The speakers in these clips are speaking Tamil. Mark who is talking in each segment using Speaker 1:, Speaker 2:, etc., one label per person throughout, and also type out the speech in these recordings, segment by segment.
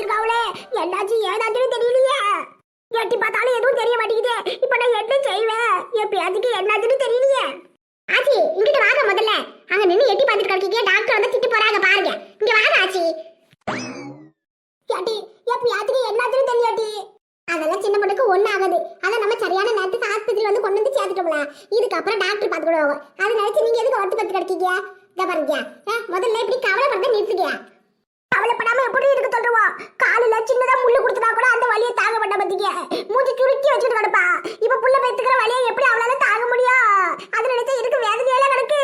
Speaker 1: வச்சிருக்காங்களே என்னாச்சு ஏதாச்சும் தெரியலையே. எட்டி பார்த்தாலும் எதுவும் தெரிய மாட்டேங்குது. இப்ப நான் என்ன செய்வேன்? என் பேச்சுக்கு என்னாச்சுன்னு தெரியலையே. ஆச்சி இங்கிட்டு வாங்க முதல்ல. அங்க நின்னு எட்டி பார்த்துட்டு கிடக்கீங்க. டாக்டர் வந்து திட்டு போறாங்க பாருங்க. இங்க வாங்க ஆச்சி. ஏட்டி என் பேச்சுக்கு என்னாச்சுன்னு தெரியாட்டி அதெல்லாம் சின்ன பொண்ணுக்கு ஒன்றும் ஆகாது. அதை நம்ம சரியான நேரத்துக்கு ஆஸ்பத்திரி வந்து கொண்டு வந்து சேர்த்துட்டோம்ல. இதுக்கப்புறம் டாக்டர் பார்த்துக்கிடுவாங்க அதை நினைச்சு நீங்க எதுக்கு ஒத்து பத்து கிடைக்கீங்க? இதை பாருங்க. முதல்ல இப்படி கவலைப்படுத்த நிறுத்துங்க. கவலைப்படாம எப்படி இருக்கு சொல்லுவோம் காலில சின்னதா முள்ளு கொடுத்தா கூட அந்த வலியை தாங்க மாட்டா பத்திக்க மூஞ்சி சுருக்கி வச்சுட்டு கிடப்பா இப்ப புள்ள பெத்துக்கிற வலியை எப்படி அவளால தாங்க முடியும் அது நினைச்சா இதுக்கு வேதனையெல்லாம் கிடக்கு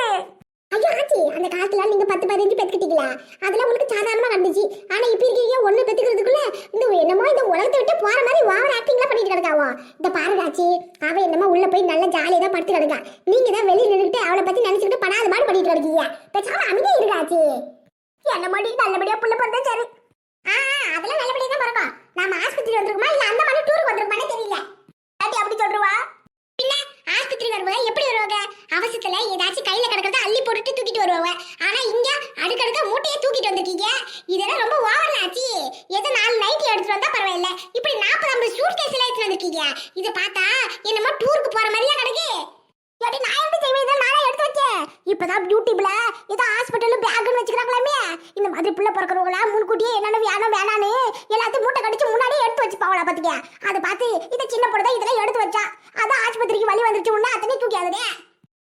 Speaker 1: ஐயோ ஆச்சி அந்த காலத்துல நீங்க பத்து பதினஞ்சு பெத்துக்கிட்டீங்களா அதெல்லாம் உங்களுக்கு சாதாரணமா நடந்துச்சு ஆனா இப்ப இருக்கீங்க ஒண்ணு பெத்துக்கிறதுக்குள்ள இந்த என்னமோ இந்த உலகத்தை விட்டு போற மாதிரி ஓவர் ஆக்டிங்லாம் பண்ணிட்டு கிடக்காவோ இந்த பாருங்க ஆச்சி அவ என்னமோ உள்ள போய் நல்ல ஜாலியா தான் படுத்து கிடக்கா நீங்க தான் வெளியே நின்றுட்டு அவளை பத்தி நினைச்சுட்டு படாத மாதிரி பண்ணிட்டு கிடக்கீங்க பேசாம அமைதியா இருக்கா ஆச்சி என்ன மாதிரி நல்லபடியா புள்ள பிறந்தா சரி ஆ அதெல்லாம் நல்லபடியா தான் பிறக்கும் நாம ஆஸ்பத்திரி வந்திருக்குமா இல்ல அந்த மாதிரி டூருக்கு வந்திருக்குமானே தெரியல பாட்டி அப்படி சொல்றவா பின்ன ஆஸ்பத்திரி வருவாங்க எப்படி வருவாங்க அவசரத்துல ஏதாச்சும் கையில கிடக்கிறத அள்ளி போட்டுட்டு தூக்கிட்டு வருவாங்க ஆனா இங்க அடுக்கடுக்க மூட்டையை தூக்கிட்டு வந்திருக்கீங்க இதெல்லாம் ரொம்ப ஓவர் ஆச்சு ஏதோ நாலு நைட்டி எடுத்துட்டு வந்தா பரவாயில்ல இப்படி நாற்பது ஐம்பது சூட் கேஸ்ல எடுத்துட்டு வந்திருக்கீங்க இதை பார்த்தா என்னமோ டூருக்கு போற மாதிரியா கிடக்கு ஏடி நான் எப்படி செய்வேன் இதை நானே எடுத்து வச்சேன் இப்பதான் யூடியூப்ல ஏதோ ஹாஸ்பிட்டல் பேக்னு வச்சுக்கிறாங்களாமே இந்த மாதிரி புள்ள பிறக்கிறவங்கள முன்கூட்டியே என்னென்ன வேணும் வேணான்னு எல்லாத்தையும் மூட்டை கடிச்சு முன்னாடியே எடுத்து வச்சுப்பாங்களா பாத்துக்க அதை பார்த்து இதை சின்ன பொண்ணு தான் இதெல்லாம் எடுத்து வச்சா அதான் ஆஸ்பத்திரிக்கு வழி வந்துருச்சு உடனே அத்தனை தூக்கி ஆகுதே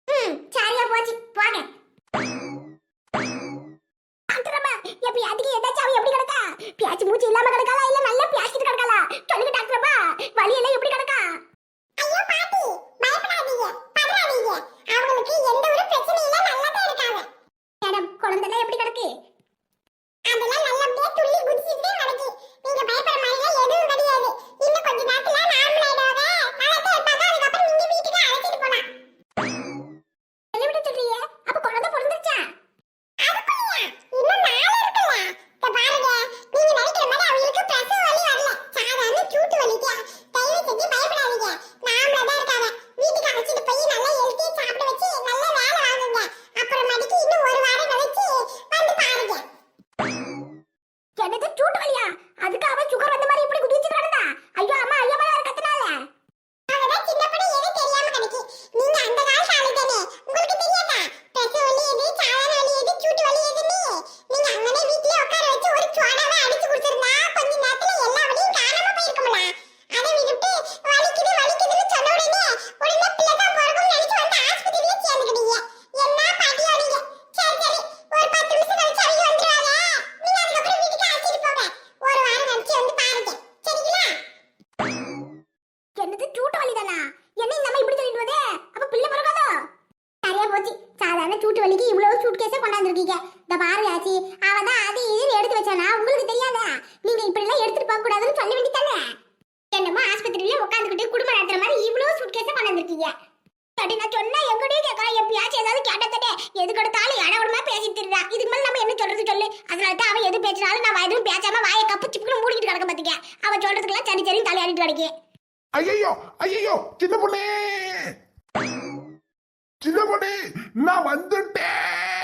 Speaker 1: ம் சரியா போச்சு போங்க டாக்டரம்மா, எப்ப அதுக்கு ஏதாச்சும் அவ எப்படி கிடக்கா பியாச்சு மூச்சு இல்லாம கிடக்காளா இல்ல நல்லா பியாச்சிட்டு கிடக்காளா சொல்லுங்க டாக்டரம்மா வலி எல்லாம் எப்படி கிடக்கா ஐயோ பாட்டி பயப்படாதீங்க பதறாதீங்க அவங்களுக்கு எந்த ஒரு பிரச்சனையும் இல்ல நல்லா தான் இருக்காங்க மேடம் குழந்தைலாம் எப்படி கிடக்கு அதெல்லாம் நல்லபடியா துள்ளி குதிச்சிட்டே நடக்கு நீங்க பயப்படுற மாதிரி எதுவும் கிடையாது இன்னும் கொஞ்ச நேரத்துல நார்மல் ஆயிடுவாங்க நல்லா தான் இருப்பாங்க அதுக்கப்புறம் நீங்க வீட்டுக்கு அழைச்சிட்டு போலாம் என்ன விட சொல்றீங்க அப்ப குழந்தை பிறந்துருச்சா அதுக்குள்ளயா இன்னும் நாள் இருக்குல்ல இத பாருங்க நீங்க நினைக்கிற மாதிரி அவங்களுக்கு பிரசவ வலி வரல சாதாரண சூட்டு வலிக்கு தயவு செஞ்சு பயப்படாதீங்க நாமளா தான் இருக்காங்க வீட்டுக்கு அழைச்சிட்டு போய் நல்லா ஹெல்த்தியா சாப்பிட வச்சு நல்ல வேலை வாங்குங்க அப்புறமேட்டுக்கு இன்னும் ஒரு வாரம் கழிச்சு வந்து பாருங்க எனக்கு சூட்டு வலியா அதுக்கு அவன் சுகர் வந்த மாதிரி இப்படி குதிச்சு கிடந்தா ஐயோ அம்மா ஐயோ மேல கத்துனால அவதான் சின்ன படி எதுவும் தெரியாம கிடக்கு நீங்க அந்த காலத்து ஆளு தானே உங்களுக்கு தெரியாதா பிரசவ வலி எது சாதாரண வலி எது சூட்டு வலி எதுன்னு நீங்க அங்கனே வீட்லயே உட்கார வச்சு ஒரு சோடாவை அடிச்சு கொடுத்திருந்தா கொஞ்ச நேரத்துல எல்லா வலியும் காணாம போயிருக்கும்ல அதை விட்டுட்டு வலிக்குது வலிக்குதுன்னு சொன்ன உடனே உடனே பிள்ளை தான் பிறகும்னு நினைச்சு வந்து ஆஸ்பத்திரியில சேர்ந்துக்கிட்டீங்க என்ன பாட்டியோடீங்க சரி சரி ஒரு பத்து நிமிஷம் கழிச்சு அவங்க வந்துருவாங்க நீங்க அதுக்கப்புறம் வீட்டுக்கு அழைச்சிட்டு போங்க ஒரு வாரம் கழிச்சு வந்து பாருங்க சரிங்களா என்னது சூட்டு வலி தானா என்ன இந்த அம்மா இப்படி சொல்லிட்டு வருதே அப்ப பிள்ளை பிறக்காதோ சரியா போச்சு சாதாரண சூட்டு வலிக்கு இவ்வளவு சூட் கேஸே கொண்டாந்துருக்கீங்க இந்த பாருங்க அவ தான் அது இதுன்னு எடுத்து வச்சானா? உங்களுக்கு தெரியாதா? நீங்க இப்படி எல்லாம் எடுத்துட்டு போக கூடாதுன்னு சொல்ல வேண்டியதானே? என்னமோ ஆஸ்பத்திரியில உட்காந்துக்கிட்டு குடும்பம் நடத்துற மாதிரி இவ்வளவு சூட் கேஸே கொண்டாந்துருக்கீங்க. அப்படி நான் சொன்னா எங்கடையும் கேட்கறா எப்பயாச்சும் ஏதாவது கேட்டதே எதுக்கு எடுத்தாலும் இடவிடமா பேசிட்டு இருக்கா இதுக்கு மேல நம்ம என்ன சொல்றது சொல்லு? அதனால தான் அவன் எது பேசினாலும் நான் எதுவும் பேசாம வாயை கப்பு சிப்புக்கு மூடிக்கிட்டு கிடக்க பாத்துக்க. அவன் சொல்றதுக்கெல்லாம் சரி சரி தலையாடிட்டு கிடக்கேன்.
Speaker 2: ஐயோ ஐயோ சின்ன பொண்ணே! சின்ன பொண்ணே நான் வந்துட்டேன்!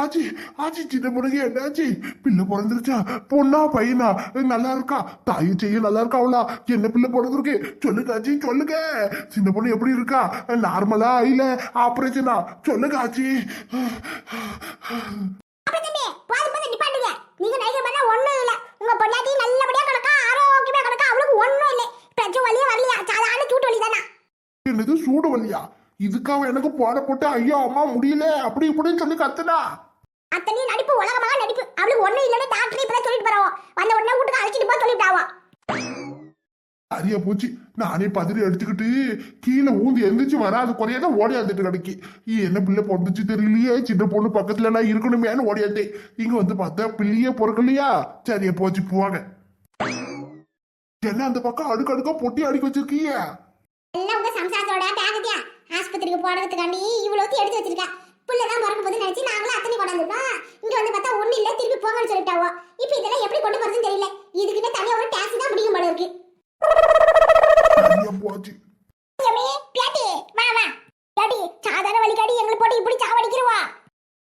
Speaker 2: ஆச்சி ஆச்சி சின்ன பொண்ணுக்கு என்னாச்சு பிள்ளை பிறந்துருச்சா? பொண்ணா பையனா? நல்லா இருக்கா தாய் செய்ய நல்லா இருக்கா அவளா? என்ன பிள்ளை பிறந்திருக்கு? சொல்லுங்க ஆச்சி சொல்லுங்க. சின்ன பொண்ணு எப்படி இருக்கா? நார்மலா இல்ல ஆபரேஷனா சொல்லுங்க ஆச்சி
Speaker 1: நீங்க நினைக்கிற மாதிரி ஒண்ணும் இல்ல. உங்க பொண்டாட்டி நல்லபடியா கிடக்கா ஆரோக்கியமா கிடக்கா அவளுக்கு ஒண்ணும் இல்ல. பிரச்சனை வழியே வரலையா? சாதாரண சூட்டு தானா
Speaker 2: என்னது சூடு வலியா? இதுக்காக எனக்கு போட போட்டு ஐயோ அம்மா முடியல அப்படி இப்படின்னு சொல்லி கத்துனா.
Speaker 1: அத்தனையும் நடிப்பு உலகமாக நடிப்பு. அவளுக்கு ஒண்ணும் இல்லன்னு டாக்டர் இப்பதான் சொல்லிட்டு போறோம் வந்த உடனே வீட்டுக்கு அழைச்சிட்டு போக சொல்லிட்டாவோ.
Speaker 2: சரியா போச்சு. நானே பதறி அடிச்சுக்கிட்டு கீழே ஊந்து எந்திரிச்சு வராது குறையாத ஓடியாந்துட்டு கிடைக்கு. என்ன பிள்ளை பிறந்துச்சு தெரியலையே. சின்ன பொண்ணு பக்கத்துல நான் இருக்கணுமேனு ஓடியாந்தேன் இங்க வந்து பார்த்தா பிள்ளையே பிறக்கலையா? சரியா போச்சு போவாங்க என்ன அந்த பக்கம் அடுக்கடுக்கா பொட்டி அடிக்க வச்சிருக்கீங்க?
Speaker 1: ஆஸ்பத்திரிக்கு போடுறதுக்காண்டி இவ்வளவு எடுத்து வச்சிருக்கா. புள்ளதான் பிறக்க போது நினைச்சு நாங்களும் அத்தனை கொண்டாந்துருக்கோம் இங்க வந்து பார்த்தா ஒண்ணு இல்ல திருப்பி போங்கன்னு சொல்லிட்டாவோ. இப்ப இதெல்லாம் எப்படி கொண்டு போறதுன்னு தெரியல. இதுக்குன்னு தனியா ஒரு டாக்ஸி தான் முடியும் போல இருக்கு. சாதாரண வழிகாட்டி எங்களை போட்டு இப்படி சாவடிக்கிறவா?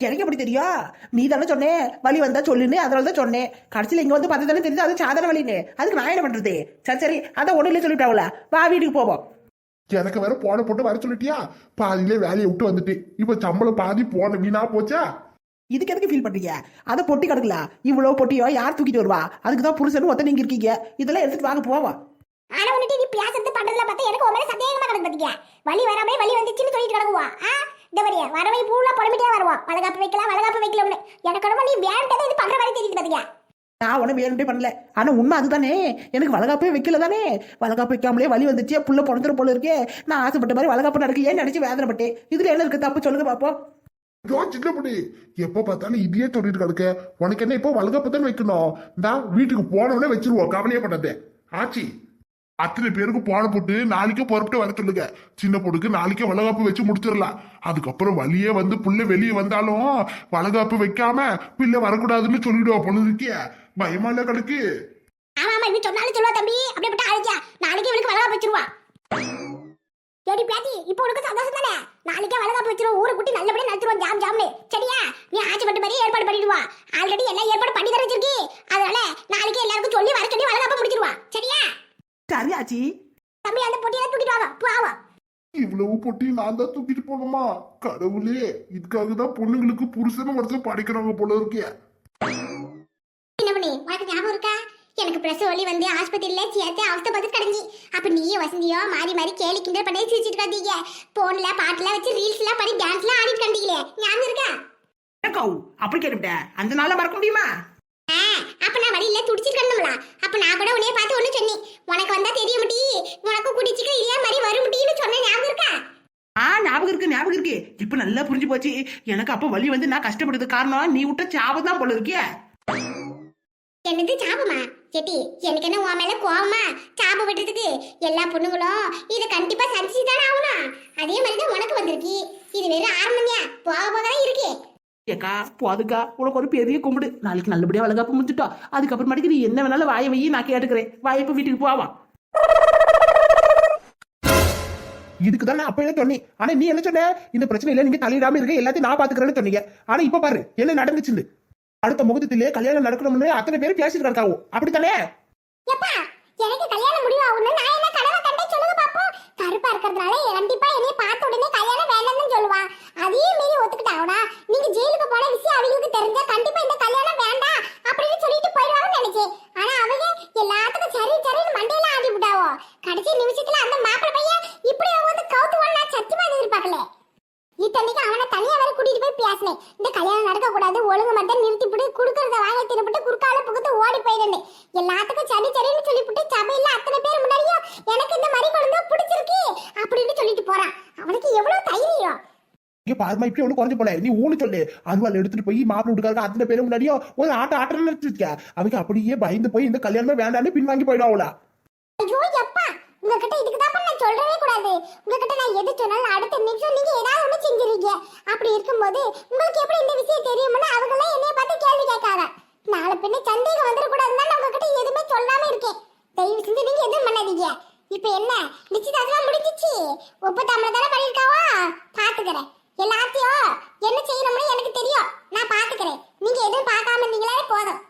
Speaker 3: எனக்கு எப்படி தெரியும் நீ தானே சொன்னேன் வலி வந்தா சொல்லுன்னு அதனால தான் சொன்னேன் கடைசியில் இங்க வந்து பார்த்து தானே தெரிஞ்சு அது சாதாரண வலின்னு அதுக்கு நான் என்ன பண்றது? சரி சரி அதான் ஒண்ணு இல்லை சொல்லிட்டாவுல. வா வீட்டுக்கு போவோம்.
Speaker 2: எனக்கு வேற போன போட்டு வர சொல்லிட்டியா? பாதியிலே வேலையை விட்டு வந்துட்டு இப்ப சம்பளம் பாதி போன வீணா போச்சா?
Speaker 3: இதுக்கு எதுக்கு ஃபீல் பண்றீங்க? அதை பொட்டி கிடக்கல. இவ்வளோ பொட்டியோ யார் தூக்கிட்டு வருவா? அதுக்கு தான் புருஷனும் ஒத்த நீங்க இருக்கீங்க. இதெல்லாம் எடுத்துட்டு வாங்க போவோம்
Speaker 1: ஆனா உன்னிட்டு நீ பேசுறது பண்றதுல பார்த்தா எனக்கு உன் மேல சந்தேகமா கிடக்கு பாத்தீங்க வலி வராமலே வலி வந்துச்சுன்னு சொல்லிட்டு கிடக்குவா? ஆ? இந்த வரைய வரவை பூலா புலம்பிட்டே வருவோம் வளகாப்பு வைக்கலாம் வளகாப்பு வைக்கலாம்னு. எனக்கு நீ வேண்டதை இது பண்ற மாதிரி தெரியுது பாத்தீங்க
Speaker 3: நான் ஒன்றும் வேணும்டே பண்ணல. ஆனா உண்மை அதுதானே. எனக்கு வளகாப்பே வைக்கல தானே. வளகாப்பு வைக்காமலே வலி வந்துச்சு புள்ள பிறந்துரு போல இருக்கே. நான் ஆசைப்பட்ட மாதிரி வளகாப்பு நடக்கு ஏன் நினைச்சு வேதனைப்பட்டேன்? இதுல என்ன இருக்கு? தப்பு சொல்லுங்க பாப்போம்.
Speaker 2: ஐயோ சின்ன பொண்ணு எப்போ பார்த்தாலும் இதையே சொல்லிட்டு கிடக்க. உனக்கு என்ன இப்போ வளகப்பத்தான் வைக்கணும்? நான் வீட்டுக்கு போனவனே வச்சிருவோம். கவலையே பண்ணதே ஆச்சி. அத்தனை பேருக்கு போன போட்டு நாளைக்கே புறப்பட்டு வர சொல்லுங்க. சின்ன பொண்ணுக்கு நாளைக்கே வளகாப்பு வச்சு முடிச்சிடலாம். அதுக்கப்புறம் வழியே வந்து புள்ள வெளியே வந்தாலும் வளகாப்பு வைக்காம பிள்ளை வரக்கூடாதுன்னு சொல்லிடுவா பொண்ணுக்கே பயமா இல்ல கணக்கு
Speaker 1: ஆமா ஆமா இது சொன்னாலும் சொல்லுவா தம்பி. அப்படியே விட்டு அழைச்சா நாளைக்கே இவனுக்கு வளகாப்பு வச்சிருவா. ஏடி பிளாட்டி இப்போ உனக்கு சந்தோஷம் தானே? நாளைக்கே வளகாப்பு வச்சிருவோம். ஊரை குட்டி நல்லபடியா நடத்துருவோம் ஜாம் ஜாம்னு. சரியா? நீ ஆச்சப்பட்ட மாதிரி ஏற்பாடு பண்ணிடுவா. ஆல்ரெடி எல்லாம் ஏற்பாடு பண்ணி தர வச்சிருக்கி. அதனால நாளைக்கே எல்லாருக்கும் சொல்லி வர சொல்லி வளகாப்பு முடிச்சிருவா சரியா?
Speaker 3: சரி ஆச்சி.
Speaker 1: தம்பி அந்த பொட்டியெல்லாம் தூக்கிட்டு வாங்க போவா
Speaker 2: இவ்வளவு பொட்டி நான் தான் தூக்கிட்டு போகணுமா? கடவுளே இதுக்காக தான் பொண்ணுங்களுக்கு புருஷன் ஒருத்தர் படிக்கிறாங்க போல இருக்கே.
Speaker 1: ஞாபகம் இருக்கா? எனக்கு பிரசவ வலி வந்து ஆஸ்பத்திரியில சேர்த்து அவஸ்தை பார்த்து கிடஞ்சி அப்ப நீயும் வசந்தியோ மாறி மாறி கேலி கிண்டல் பண்ணி சிரிச்சிட்டு கந்தீங்க போன்ல பாட்டுல வச்சு ரீல்ஸ் எல்லாம் பண்ணி டான்ஸ் எல்லாம் ஆடிட்டு கண்டீங்களே ஞாபகம் இருக்கா?
Speaker 3: அப்படி கேட்டுவிட்டேன் அந்த நாள மறக்க முடியுமா?
Speaker 1: அப்ப நான் வழியில துடிச்சிருக்கணும்ல அப்ப நான் கூட உன்னைய பார்த்து ஒண்ணு சொன்னேன். உனக்கு வந்தா தெரிய முட்டி உனக்கு குடிச்சிக்க இதே மாதிரி வரும் முட்டின்னு சொன்ன ஞாபகம் இருக்கா?
Speaker 3: ஆ ஞாபகம் இருக்கு ஞாபகம் இருக்கு. இப்ப நல்லா புரிஞ்சு போச்சு. எனக்கு அப்ப வலி வந்து நான் கஷ்டப்படுறது காரணம் நீ விட்ட சாபம் தான் போல இருக்கிய.
Speaker 1: என்னது சாபமா? செட்டி எனக்கு என்ன உன் மேல கோவமா? சாபம் விடுறதுக்கு எல்லா பொண்ணுங்களும் இதை கண்டிப்பா சந்திச்சு தானே ஆகணும். அதே மாதிரி தான் உனக்கு வந்திருக்கு. இது வெறும் ஆரம்பம்யா. போக போக தான் இருக்கு.
Speaker 3: ஏக்கா போதுக்கா. உனக்கு ஒரு பெரிய கும்பிடு. நாளைக்கு நல்லபடியா வளகாப்பு முடிஞ்சுட்டோம் அதுக்கப்புறமாட்டுக்கு நீ என்ன வேணாலும் வாயை வையி நான் கேட்டுக்கிறேன். வாய்ப்பு வீட்டுக்கு போவா இதுக்கு தான் நான் அப்பவே சொன்னேன். ஆனா நீ என்ன சொன்ன? இந்த பிரச்சனையில நீங்க தலையிடாம இருக்க எல்லாத்தையும் நான் பாத்துக்கிறேன்னு சொன்னீங்க. ஆனா இப்ப பாரு என்ன நடந்துச்சுன்னு. அடுத்த முகத்திலே கல்யாணம் நடக்கணும்னு அத்தனை பேர் பேசிட்டு கிடக்காவோ? அப்படித்தானே?
Speaker 1: எப்பா எனக்கு கல்யாணம் முடிவாகும்னு நான் என்ன கனவு கண்டே சொல்லுங்க பாப்போம். கருப்பா இருக்கிறதுனால கண்டிப்பா என்னைய பார்த்த உடனே கல்யாணம் வேண்டாம்னு சொல்லுவா. அதையும் மீறி ஒத்துக்கிட்டாவனா? நீங்க ஜெயிலுக்கு போன விஷயம் அவங்களுக்கு தெரிஞ்சா கண்டிப்பா இந்த கல்யாணம் வேண்டாம் அப்படின்னு சொல்லிட்டு போயிடுவாங்கன்னு நினைச்சேன். ஆனா அவங்க எல்லாத்துக்கும் சரி சரின்னு மண்டையில ஆடி விட்டாவோ கடைசி நிமிஷத்துல அந்த மாப்பிள்ளை பையன் இப்படி அவங்க வந்து கவுத்துவான்னு நான் சத்தியமா எதிர்பார்க்கல. இத்தனைக்கு அவனை தனியா வேற கூட்டிட்டு போய் பேசினேன். இந்த கல்யாணம் நடக்க கூடாது ஒழுங்கு மட்டும் நிறுத்திவிட்டு குடுக்கறத வாங்கி தின்னுபிட்டு குறுக்கால புகுத்து ஓடி போயிடுன்னு. எல்லாத்துக்கும் சரி சரின்னு சொல்லிவிட்டு சபையில அத்தனை பேர் முன்னாடியும் எனக்கு இந்த மாதிரி குழந்தை பிடிச்சிருக்கு அப்படின்னு சொல்லிட்டு போறான். அவனுக்கு எவ்வளவு தைரியம்?
Speaker 3: இங்க பாருமா இப்படி ஒண்ணு குறைஞ்சு போல நீ ஊனு சொல்லு. அருவாள் எடுத்துட்டு போய் மாப்பிள்ளை வீட்டுக்காரங்க அத்தனை பேரும் முன்னாடியும் ஒரு ஆட்ட ஆட்டம் நிறுத்திருக்க. அவங்க அப்படியே பயந்து போய் இந்த கல்யாணமே வேண்டாம்னு பின்வாங்கி போயிடுவாங்களா
Speaker 1: ஐயோ எப்பா? உங்ககிட்ட இதுக்கு சொல்லவே கூடாது. உங்ககிட்ட நான் எது சொன்னாலும் அடுத்த நிமிஷம் நீங்க ஏதாவது ஒண்ணு செஞ்சிருக்கீங்க அப்படி இருக்கும்போது உங்களுக்கு எப்படி இந்த விஷயம் தெரியும்னு அவங்க எல்லாம் என்னைய பார்த்து கேள்வி கேட்காத. நாளை பின்ன சந்தேகம் வந்துடக்கூடாதுன்னு நான் உங்ககிட்ட எதுவுமே சொல்லாம இருக்கேன். தயவு செஞ்சு நீங்க எதுவும் பண்ணாதீங்க. இப்ப என்ன? நிச்சயதார்த்தம் முடிஞ்சிச்சு. ஒப்பத்தாமல தானே பண்ணிருக்காவா? பாத்துக்கிறேன். எல்லாத்தையும் என்ன செய்யணும்னு எனக்கு தெரியும். நான் பாத்துக்கிறேன். நீங்க எதுவும் பார்க்காம இருந்தீங்களே போதும்.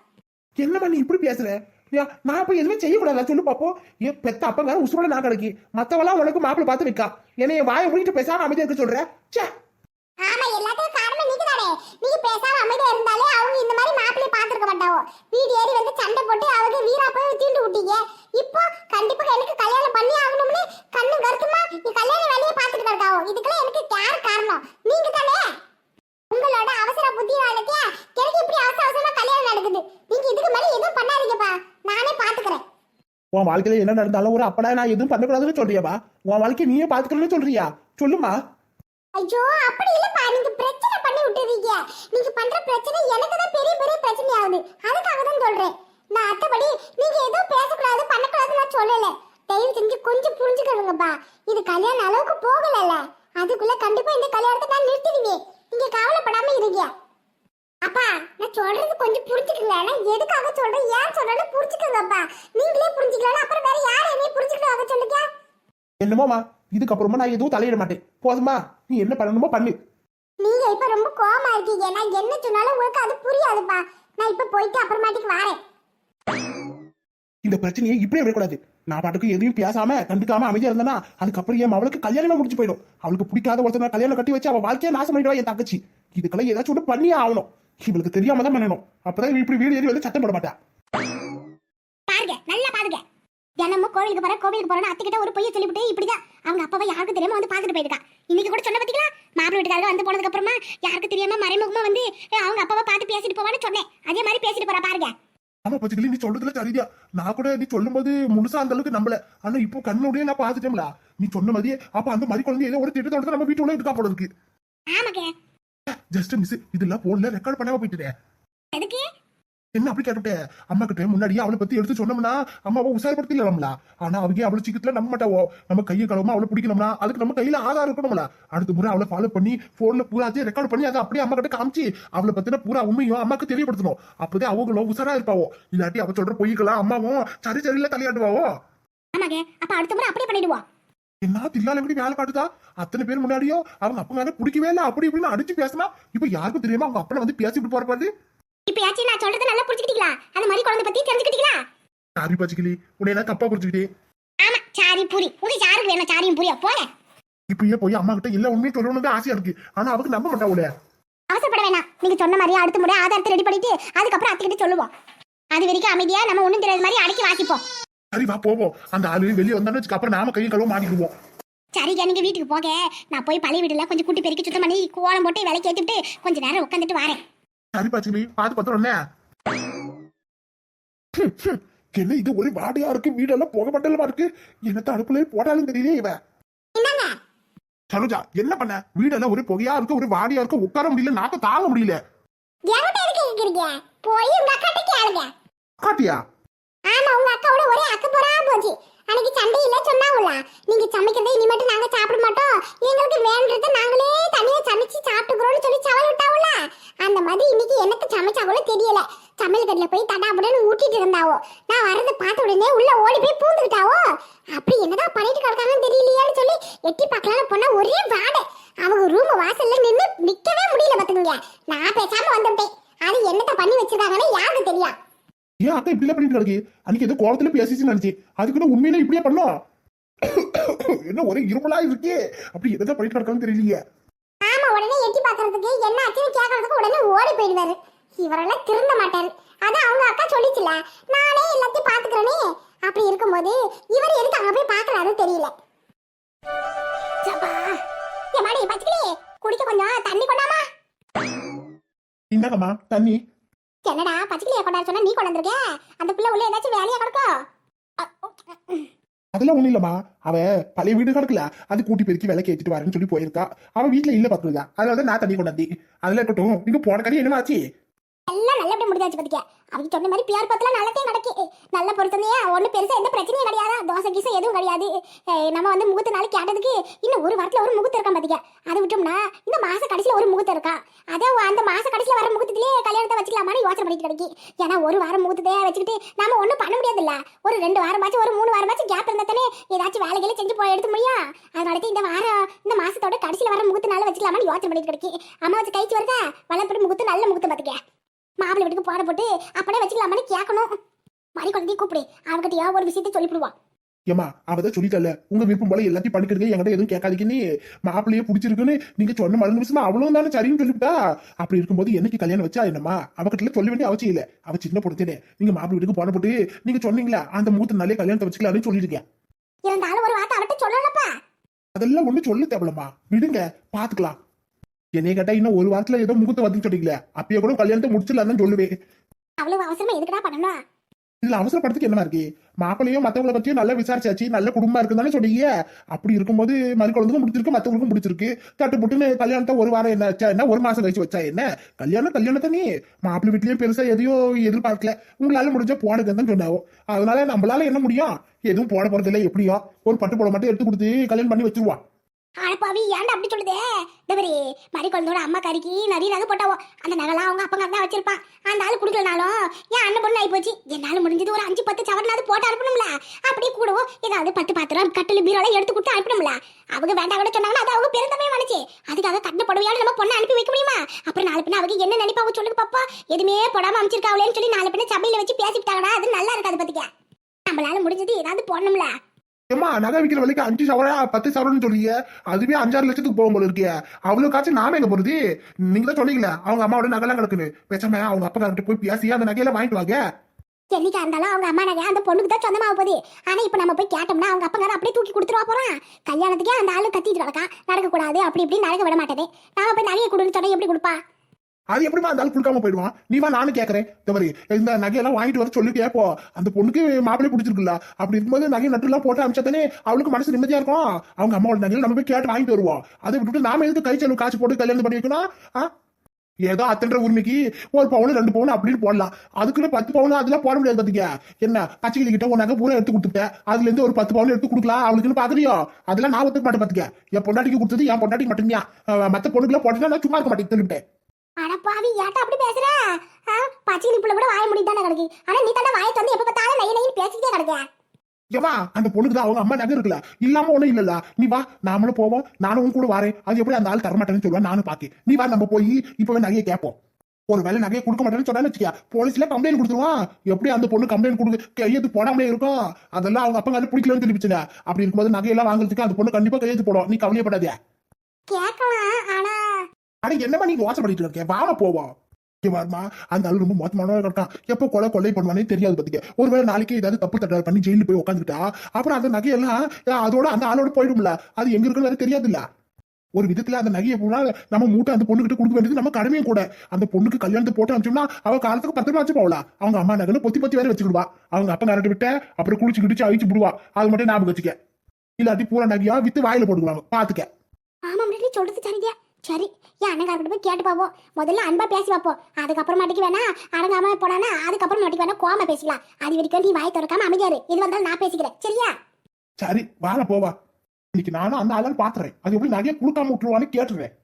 Speaker 3: என்னம்மா நீ இப்படி பேசுற? நான் இப்ப எதுவுமே செய்யக்கூடாது சொல்லு பாப்போம். ஏ பெத்த அப்பங்க உசுரோட நான் கிடக்கி. மத்தவெல்லாம் உனக்கு மாப்பிள்ள பார்த்து வைக்கா. என்னைய வாயை முடிட்டு பேசாம அமைதியா இருக்க சொல்ற. சே
Speaker 1: ஆமா எல்லாத்துக்கும் காரணம் நீங்க தானே நீங்க பேசாம அமைதியா இருந்தாலே அவங்க இந்த மாதிரி மாப்பிள்ளை பாத்துருக்க மாட்டாவோ? வீடு ஏறி வந்து சண்டை போட்டு அவங்க வீரா போய் தீண்டு விட்டீங்க. இப்போ கண்டிப்பா எனக்கு கல்யாணம் பண்ணி ஆகணும்னு கண்ணு கருத்துமா? நீ கல்யாண வேலையை பாத்துட்டு இருக்காவோ இதுக்கெல்லாம் எனக்கு யார் காரணம் நீங்க தானே உங்களோட அவசர புத்தினாலக்கே எனக்கு இப்படி அவசர அவசரமா கல்யாணம் நடக்குது நீங்க இதுக்கு மேல எதுவும் பண்ணாதீங்கப்பா நானே பாத்துக்கிறேன்
Speaker 3: உன் வாழ்க்கையில என்ன நடந்தாலும் ஒரு அப்படா நான் எதுவும் பண்ணக்கூடாதுன்னு சொல்றியாவா உன் வாழ்க்கையை நீயே பாத்துக்கணும்னு சொல்றியா? சொல்லுமா
Speaker 1: ஐயோ அப்படி இல்லப்பா. நீங்க பிரச்சனை பண்ணி விட்டுறீங்க. நீங்க பண்ற பிரச்சனை எனக்கு தான் பெரிய பெரிய பிரச்சனை ஆகுது அதுக்காக தான் சொல்றேன். நான் அத்தபடி நீங்க எதுவும் பேசக்கூடாது பண்ணக்கூடாதுன்னு நான் சொல்லல. தயவு செஞ்சு கொஞ்சம் புரிஞ்சுக்கணுங்கப்பா. இது கல்யாண அளவுக்கு போகலல்ல. அதுக்குள்ள கண்டிப்பா இந்த கல்யாணத்தை நான் நிறுத்திடுவேன் நீங்க கவலைப்படாம இருங்க அப்பா நான் சொல்றது கொஞ்சம் புரிஞ்சுக்கல நான் எதுக்காக சொல்றேன் ஏன் சொல்றேன்னு புரிஞ்சுக்கோங்கப்பா நீங்களே புரிஞ்சுக்கலாம் அப்புறம் வேற யார் என்னைய புரிஞ்சுக்கிட்டு சொல்லுங்க
Speaker 3: என்னமோமா இதுக்கப்புறமா நான் எதுவும் தலையிட மாட்டேன். போதுமா நீ என்ன பண்ணணுமோ பண்ணு.
Speaker 1: நீங்க இப்ப ரொம்ப கோவமா இருக்கீங்க. நான் என்ன சொன்னாலும் உங்களுக்கு அது புரியாதுப்பா. நான் இப்ப போயிட்டு அப்புறமாட்டிக்கு வரேன்.
Speaker 3: இந்த பிரச்சனையை இப்படியே விடக்கூடாது. நான் பாட்டுக்கு எதையும் பேசாம கண்டுக்காம அமைதியா இருந்தேன்னா அதுக்கப்புறம் என் அவளுக்கு கல்யாணம் முடிச்சு போயிடும். அவளுக்கு பிடிக்காத ஒருத்தர் கல்யாணம் கட்டி வச்சு அவ வாழ்க்கையை நாசம் பண்ணிடுவா என் தங்கச்சி. இதுக்கெல்லாம் ஏதாச்சும் ஒன்று பண்ணியே ஆகணும். இவளுக்கு தெரியாம தான் பண்ணணும். அப்பதான் இப்படி வீடு ஏறி வந்து சத்தம் போட மாட்டா.
Speaker 1: பாருங்க நல்லா பாருங்க. தினமும் கோவிலுக்கு போற கோவிலுக்கு போறேன்னு அத்திக்கிட்ட ஒரு பொய்ய சொல்லிவிட்டு இப்படிதான். அவங்க அப்பாவை யாருக்கும் தெரியாம வந்து பாத்துட்டு போயிருக்கா இன்னைக்கு கூட சொன்ன பாத்தீங்களா? மாப்பிள்ளை வீட்டுக்காரங்க வந்து போனதுக்கு அப்புறமா யாருக்கு தெரியாம மறைமுகமா வந்து "ஏய், அவங்க அப்பாவை பார்த்து பேசிட்டு போவான்னு சொன்னேன். அதே மாதிரி பேசிட்டு போறா பாருங்க.
Speaker 3: ஆமா பச்சைக்கிளி நீ சொல்றதுல சரியா நான் கூட நீ சொல்லும்போது முழுசா அந்த அளவுக்கு நம்பல. ஆனா இப்போ கண்ணுடைய நான் பாத்துட்டேன்ல நீ சொன்ன மாதிரியே அப்ப அந்த மாதிரி குழந்தை ஏதோ ஒரு திட்டத்தோட நம்ம வீட்டுல இருக்கா போல இருக்கு.
Speaker 1: ஆமாங்க
Speaker 3: ஜஸ்ட் மிஸ் இதெல்லாம் போன்ல ரெக்கார்ட் பண்ணாம போயிட்டேன்
Speaker 1: எதுக்கு
Speaker 3: என்ன அப்படி கேட்டுட்டேன் அம்மா கிட்ட முன்னாடியே அவளை பத்தி எடுத்து சொன்னோம்னா அம்மாவை உசாரப்படுத்திடலாம்ல ஆனா அவங்க அவளை சீக்கிரத்துல நம்ப மாட்டாவோ நம்ம கையை கழுவமா அவளை பிடிக்கணும்னா அதுக்கு நம்ம கையில ஆதாரம் இருக்கணும்ல. அடுத்த முறை அவளை ஃபாலோ பண்ணி போன்ல பூராத்தையும் ரெக்கார்ட் பண்ணி அதை அப்படியே அம்மா கிட்ட காமிச்சு அவளை பத்தின பூரா உண்மையும் அம்மாக்கு தெரியப்படுத்தணும். அப்போதே அவங்களும் உசாரா இருப்பாவோ? இல்லாட்டி அவ சொல்ற பொய்க்கலாம் அம்மாவும் சரி சரியில்ல தலையாட்டுவாவோ?
Speaker 1: ஆமாங்க. அப்ப அடுத்த முறை அப்படியே பண்ணிடுவோம்
Speaker 3: என்ன தில்லால எப்படி வேலை காட்டுதா? அத்தனை பேர் முன்னாடியோ அவங்க அப்பா மேல பிடிக்கவே இல்லை. அப்படி இப்படின்னு அடிச்சு பேசினா இப்ப யாருக்கும் தெரியாம அவங்க அப்பனை வந்து பேசிட்டு போற பாரு.
Speaker 1: இப்ப யாச்சும் நான் சொல்றது நல்லா புரிஞ்சுக்கிட்டீங்களா? அந்த மாதிரி குழந்தை பத்தி தெரிஞ்சுக்கிட்டீங்களா?
Speaker 3: சாரி பச்சிக்கிளி உன்னை என்ன தப்பா புரிஞ்சுக்கிட்டே
Speaker 1: ஆமா சாரி பூரி. உங்க யாருக்கு வேணும்? சாரியும் பூரியா போங்க.
Speaker 3: இப்பயே போய் அம்மா கிட்ட இல்ல உண்மையை சொல்லணும்னு ஆசையா இருக்கு. ஆனா அவருக்கு நம்ப மாட்டாவுல
Speaker 1: அவசரப்பட வேணாம். நீங்க சொன்ன மாதிரி அடுத்த முறை ஆதாரத்தை ரெடி பண்ணிட்டு அதுக்கப்புறம் அத்திக்கிட்ட சொல்லுவோம். அது வரைக்கும் அமைதியா நம்ம ஒண்ணும் தெரியாத மாதிரி அடக்கி வாசிப்போம்.
Speaker 3: சரி வா போவோம். அந்த ஆளு வெளியே வந்தான்னு வச்சுக்க. அப்புறம் நாம கையும் கழுவ மாட்டிக்குவோம்
Speaker 1: சரிங்க நீங்க வீட்டுக்கு போக. நான் போய் பழைய வீடுல கொஞ்சம் கூட்டி பெருக்கி சுத்தம் பண்ணி கோலம் போட்டு விலைக்கு ஏத்திட்டு கொஞ்ச நேரம் உட்காந்துட்டு வரேன்.
Speaker 3: சரி பாச்சுக்கிளி பார்த்து பத்திரம் என்ன? இது ஒரு வாடையா இருக்கு? வீடெல்லாம் புகை மண்டலமா இருக்கு? என்னத்த அடுப்புல போட்டாலும் தெரியலையே இவ.
Speaker 1: என்னங்க?
Speaker 3: சரோஜா என்ன பண்ண? வீடெல்லாம் ஒரு புகையா இருக்கு ஒரு வாடியா இருக்கு உட்கார முடியல நாக்க தாங்க முடியல.
Speaker 1: போய் உங்க அக்காட்ட கேளுங்க.
Speaker 3: காட்டியா
Speaker 1: ஆமா உங்க அக்காவோட ஒரே அக்க போறா போச்சு. அன்னைக்கு சண்டையில சொன்னாங்களா நீங்க சமைக்கிறதை இனிமேட்டு நாங்க சாப்பிட மாட்டோம். எங்களுக்கு வேண்டதை நாங்களே தனியா சமைச்சு சாப்பிட்டுக்கிறோம்னு சொல்லி சவால் விட்டாவுல. அந்த மாதிரி இன்னைக்கு எனக்கு சமைச்சா கூட தெரியல. சமையல் கட்டில போய் தடாபுடன்னு ஊட்டிட்டு இருந்தாவோ நான் வரதை பார்த்த உடனே உள்ள ஓடி போய் பூந்துக்கிட்டாவோ. அப்படி என்னதான் பண்ணிட்டு கிடக்காங்கன்னு தெரியலையான்னு சொல்லி எட்டி பார்க்கலாம்னு போனா ஒரே வாடை. அவங்க ரூம் வாசல்ல நின்று நிக்கவே முடியல பாத்துக்கோங்க நான் பேசாம வந்துட்டேன். அது என்னத்த பண்ணி வச்சிருக்காங்கன்னு யாருக்கு தெரியும்?
Speaker 3: ஏன் அக்கா இப்படி பண்ணிட்டு கிடக்கு? அன்னைக்கு ஏதோ கோலத்துல பேசிச்சு நினைச்சு அதுக்குன்னு உண்மையில இப்படியே பண்ணோம் என்ன ஒரே இருமலா இருக்கே? அப்படி என்னதான் பண்ணிட்டு கிடக்கான்னு தெரியலையே.
Speaker 1: ஆமா உடனே எட்டி பாக்குறதுக்கு என்ன ஆச்சுன்னு கேக்குறதுக்கு உடனே ஓடி போயிடுவாரு. இவரெல்லாம் திருந்த மாட்டாரு. அதான் அவங்க அக்கா சொல்லிச்சுல நானே எல்லாத்தையும் பாத்துக்கிறேனே அப்படி இருக்கும்போது இவர் எதுக்கு அங்க போய் பாக்குறாருன்னு தெரியல. குடிக்க கொஞ்சம் தண்ணி கொண்டாமா?
Speaker 3: இந்தாக்கம்மா தண்ணி.
Speaker 1: என்னடா பச்சுக்கலையா கொண்டாட சொன்னா? நீ கொண்டாந்துருக்க? அந்த பிள்ளை உள்ள ஏதாச்சும் வேலையா கிடக்கும்.
Speaker 3: அதெல்லாம் ஒண்ணும் இல்லம்மா. அவ பழைய வீடு கிடக்கல. அது கூட்டி பெருக்கி விலைக்கு ஏத்திட்டு வரேன்னு சொல்லி போயிருக்கா. அவ வீட்டுல இல்ல பாத்துருக்கா அதனால தான் நான் தண்ணி கொண்டாந்தி அதுல இருக்கட்டும் நீங்க போன கறி என்ன ஆச்சு?
Speaker 1: எல்லாம் நல்லபடியா முடிஞ்சாச்சு பாத்திக்க அவங்க சொன்ன மாதிரி பியார் பத்தலாம் நல்லதே நடக்கு. நல்ல பொறுத்தனையா ஒண்ணு பெருசா எந்த பிரச்சனையும் கிடையாது? தோசை கீசை எதுவும் கிடையாது. நம்ம வந்து முகூர்த்த நாள் கேட்டதுக்கு இன்னும் ஒரு வாரத்துல ஒரு முகூர்த்தம் இருக்கான் பாத்திக்க அதை விட்டோம்னா இந்த மாச கடைசியில ஒரு முகூர்த்தம் இருக்கா? அதே அந்த மாச கடைசியில் வர முகூர்த்தத்திலே கல்யாணத்தை வச்சுக்கலாமான்னு யோசனை பண்ணிட்டு கிடைக்கு. ஏன்னா ஒரு வாரம் முகூர்த்தத்தையே வச்சுக்கிட்டு நாம ஒன்றும் பண்ண முடியாதுல்ல. ஒரு ரெண்டு வாரமாச்சும் ஒரு மூணு வாரமாச்சும் கேப் இருந்தா தானே ஏதாச்சும் வேலைகளை செஞ்சு போய் எடுத்து முடியும் அதனால இந்த வாரம் இந்த மாசத்தோட கடைசியில் வர முகூர்த்த நாள் வச்சுக்கலாமான்னு யோசனை பண்ணிட்டு கிடைக்கு. அம்மா வச்சு கழிச்சு வருதா? வளர்ப்பு முகூர்த்தம் நல்ல முகூர்த்தம் பார்த்துக்க மாப்பிள்ளை வீட்டுக்கு போட போட்டு அப்படியே வச்சுக்கலாமான்னு கேட்கணும் மறி குழந்தைய கூப்பிடு. அவகிட்டயா ஒரு விஷயத்தை சொல்லிவிடுவான்
Speaker 3: ஏமா அவதான் சொல்லிட்டல உங்க விருப்பம் போல எல்லாத்தையும் பண்ணிக்கிட்டு என்கிட்ட எதுவும் கேட்காதீங்கன்னு மாப்பிள்ளையே பிடிச்சிருக்குன்னு நீங்க சொன்ன மருந்து விஷயமா அவளும் தானே சரின்னு சொல்லிவிட்டா? அப்படி இருக்கும்போது என்னைக்கு கல்யாணம் வச்சா என்னம்மா? அவகிட்ட சொல்ல வேண்டிய அவசியம் இல்ல. அவ சின்ன பொறுத்தே நீங்க மாப்பிள்ளை வீட்டுக்கு போன போட்டு நீங்க சொன்னீங்களா? அந்த மூத்த நாளே கல்யாணத்தை வச்சுக்கலாம்னு சொல்லிருக்கேன்
Speaker 1: இருந்தாலும் ஒரு வார்த்தை அவட்ட சொல்லலப்பா.
Speaker 3: அதெல்லாம் ஒண்ணு சொல்லு தேவலம்மா விடுங்க பாத்துக்கலாம். என்னைய கேட்டா இன்னும் ஒரு வாரத்துல ஏதோ முகூர்த்தம் வந்து சொன்னீங்களே அப்பயே கூட கல்யாணத்தை முடிச்சிடலாம் சொல்லுவேன்.
Speaker 1: அவ்வளவு அவசரமா எதுக்குடா பண்ணணும்?
Speaker 3: இதுல அவசரப்படுறதுக்கு என்னமா இருக்கு? மாப்பிளையும் மத்தவங்களை பத்தியும் நல்லா விசாரிச்சாச்சு நல்ல குடும்பமா இருக்குன்னு சொன்னீங்க. அப்படி இருக்கும்போது மறு குழந்தைக்கும் பிடிச்சிருக்கு மத்தவங்களுக்கும் பிடிச்சிருக்கு தட்டு புட்டுன்னு கல்யாணத்தை ஒரு வாரம் என்ன வச்சா என்ன? ஒரு மாசம் கழிச்சு வச்சா என்ன? கல்யாணம் கல்யாணத்தை நீ மாப்பிள்ளை வீட்லயும் பெருசா எதையும் எதிர்பார்க்கல. உங்களால முடிஞ்ச போடுங்கன்னு தான் சொன்னாவோ. அதனால நம்மளால என்ன முடியும்? எதுவும் போட போறதில்லை எப்படியோ ஒரு பட்டு போட மட்டும் எடுத்து கொடுத்து கல்யாணம் பண்ணி வச்சிருவான்
Speaker 1: அனுப்பாவி ஏன்டா அப்படி சொல்லுதே? தவறி மறி குழந்தையோட அம்மா கறிக்கு நிறைய நகை போட்டாவோ அந்த நகைலாம் அவங்க அப்பா தான் வச்சிருப்பான். அந்த ஆள் கொடுக்கலனாலும் என் அண்ணன் பொண்ணு ஆகி போச்சு. என்னால முடிஞ்சது ஒரு அஞ்சு பத்து சவரனாவது போட்டு அனுப்பணும்ல. அப்படியே கூடவோ ஏதாவது பத்து பாத்திரம் கட்டில் பீரோல எடுத்து கொடுத்து அனுப்பணும்ல. அவங்க வேண்டாம் கூட சொன்னாங்கன்னா அது அவங்க பிறந்தமே நினைச்சு அதுக்காக கட்டின புடவையால நம்ம பொண்ணை அனுப்பி வைக்க முடியுமா? அப்புறம் நாலு பின்ன அவங்க என்ன நினைப்பாங்க சொல்லுங்க பாப்பா. எதுவுமே போடாம அமைச்சிருக்காங்களேன்னு சொல்லி நாலு பின்ன சபையில வச்சு பேசிக்கிட்டாங்கன்னா அது நல்லா இருக்காது பாத்துக்க. நம்மளால முடிஞ்சது ஏதாவது போடணும்ல.
Speaker 3: ஏமா நகை விற்கிற விலைக்கு அஞ்சு சவரா பத்து சவரம்னு சொல்றீங்க? அதுவே அஞ்சாறு லட்சத்துக்கு போகும் போல இருக்கிய அவ்வளவு காசு நாம எங்க போறது? நீங்க தான் சொன்னீங்களே அவங்க அம்மாவோட நகைலாம் கிடக்குன்னு பேசாம அவங்க அப்பா கிட்ட போய் பேசி அந்த நகையெல்லாம் வாங்கிட்டு வாங்க.
Speaker 1: என்னைக்கா இருந்தாலும் அவங்க அம்மா நகை அந்த பொண்ணுக்கு தான் சொந்தமாக போகுது. ஆனா இப்ப நம்ம போய் கேட்டோம்னா அவங்க அப்பங்கார அப்படியே தூக்கி கொடுத்துருவா போறான். கல்யாணத்துக்கே அந்த ஆளு கத்திட்டு கிடக்கா நடக்கக்கூடாது அப்படி இப்படி நடக்க விட மாட்டேது நாம போய் நகையை கொடுன்னு சொன்னா எப்படி கொடுப்பா?
Speaker 3: அது எப்படிமா அந்த ஆள் கொடுக்காம போயிடுவான்? நீ வா நானும் கேட்கறேன் தவறு இந்த நகையெல்லாம் வாங்கிட்டு வர சொல்லி கேப்போ அந்த பொண்ணுக்கு மாப்பிள்ளை பிடிச்சிருக்குல்ல. அப்படி இருக்கும்போது நகை நட்டுலாம் போட்டு அமிச்சா தானே அவளுக்கு மனசு நிம்மதியா இருக்கும்? அவங்க அம்மாவோட நகையில நம்ம போய் கேட்டு வாங்கிட்டு வருவோம். அதை விட்டுட்டு நாம எதுக்கு கை செலவு காசு போட்டு கல்யாணம் பண்ணி வைக்கணும்? ஆ? ஏதோ அத்தன்ற உரிமைக்கு ஒரு பவுன் ரெண்டு பவுன் அப்படின்னு போடலாம். அதுக்குள்ள பத்து பவுன் அதெல்லாம் போட முடியாது பாத்தீங்க என்ன பச்சைக்கிளி கிட்ட உனக்கு பூரா எடுத்து கொடுத்துட்டேன். அதுல இருந்து ஒரு பத்து பவுன் எடுத்து கொடுக்கலாம். அவளுக்குன்னு பாக்குறியோ? அதெல்லாம் நான் ஒத்துக்க மாட்டேன் பாத்துக்க. என் பொண்டாட்டிக்கு கொடுத்தது என் பொண்டாட்டிக்கு மட்டும்தான். மத்த பொண்ணுக்குலாம் போட்டா நான் சும்மா இருக்க மாட்டேன்
Speaker 1: அடப்பாவி ஏட்டா அப்படி பேசுற? பச்சை புள்ள கூட வாய முடியும் தானே கிடக்கு. ஆனா நீ தானே வாயை தந்து எப்ப பார்த்தாலும் நைய நைன்னு பேசிக்கிட்டே கிடக்க.
Speaker 3: ஏவா அந்த பொண்ணுக்கு தான் அவங்க அம்மா நகை இருக்குல்ல? இல்லாம ஒண்ணும் இல்லல்ல. நீ வா நாமளும் போவோம். நானும் உன் கூட வரேன். அது எப்படி அந்த ஆள் தரமாட்டேன்னு சொல்லுவா நானும் பாக்கேன் நீ வா நம்ம போய் இப்பவே நகையை கேட்போம். ஒரு வேலை நகையை கொடுக்க மாட்டேன்னு சொன்னா வச்சுக்கியா போலீஸ்ல கம்ப்ளைண்ட் கொடுத்துருவான். எப்படி அந்த பொண்ணு கம்ப்ளைண்ட் கொடுக்க கையெழுத்து போடாமலே இருக்கும்? அதெல்லாம் அவங்க அப்பா பிடிக்கலன்னு தெரிவிச்சுங்க அப்படி இருக்கும்போது நகையெல்லாம் வாங்குறதுக்கு அந்த பொண்ணு கண்டிப்பா கையெழுத்து போடும். நீ கவலையப்படாதே.
Speaker 1: கேட்கலாம் ஆனா
Speaker 3: ஆனா என்னமா நீங்க யோசனை பண்ணிட்டு இருக்க வாழ போவோம் ஓகேவாருமா அந்த ஆள் ரொம்ப மோசமானவா இருக்கான் எப்போ கொலை கொலை பண்ணுவானே தெரியாது பத்திக்க. ஒருவேளை நாளைக்கு ஏதாவது தப்பு தட்டார் பண்ணி ஜெயிலுக்கு போய் உட்காந்துக்கிட்டா அப்புறம் அந்த நகையெல்லாம் அதோட அந்த ஆளோட போயிடும்ல. அது எங்க இருக்குன்னு வேற தெரியாதுல்ல. ஒரு விதத்துல அந்த நகையை போனா நம்ம மூட்டை அந்த பொண்ணுகிட்ட கொடுக்க வேண்டியது நம்ம கடமையும் கூட. அந்த பொண்ணுக்கு கல்யாணத்தை போட்டு அனுப்பிச்சோம்னா அவ காலத்துக்கு பத்திரமா வச்சு போகலாம். அவங்க அம்மா நகை பொத்தி பொத்தி வேற வச்சுக்கிடுவா. அவங்க அப்பா கரண்ட் விட்ட அப்புறம் குளிச்சு கிடிச்சு அழிச்சு விடுவா அது மட்டும் ஞாபகம் வச்சுக்க. இல்லாட்டி பூரா நகையா வித்து வாயில போட்டுக்குவாங்க. பாத்துக்க.
Speaker 1: ஆமா முன்னாடி சொல்றது சரியா? சரி என் அண்ணன் போய் கேட்டு பாப்போம் முதல்ல அன்பா பேசி பார்ப்போம். அதுக்கப்புறம் மாட்டிக்கு வேணா அடங்காம போனானா அதுக்கப்புறம் மட்டுக்கு வேணா கோம பேசலாம் அது வரைக்கும் நீ வாய் திறக்காம அமைதியாரு இது வந்தாலும் நான் பேசிக்கிறேன். சரியா?
Speaker 3: சரி வாழ போவா. இன்னைக்கு நானும் அந்த ஆளால் பாத்துறேன் அது எப்படி நிறைய கொடுக்காம விட்டுருவான்னு கேட்டுறேன்.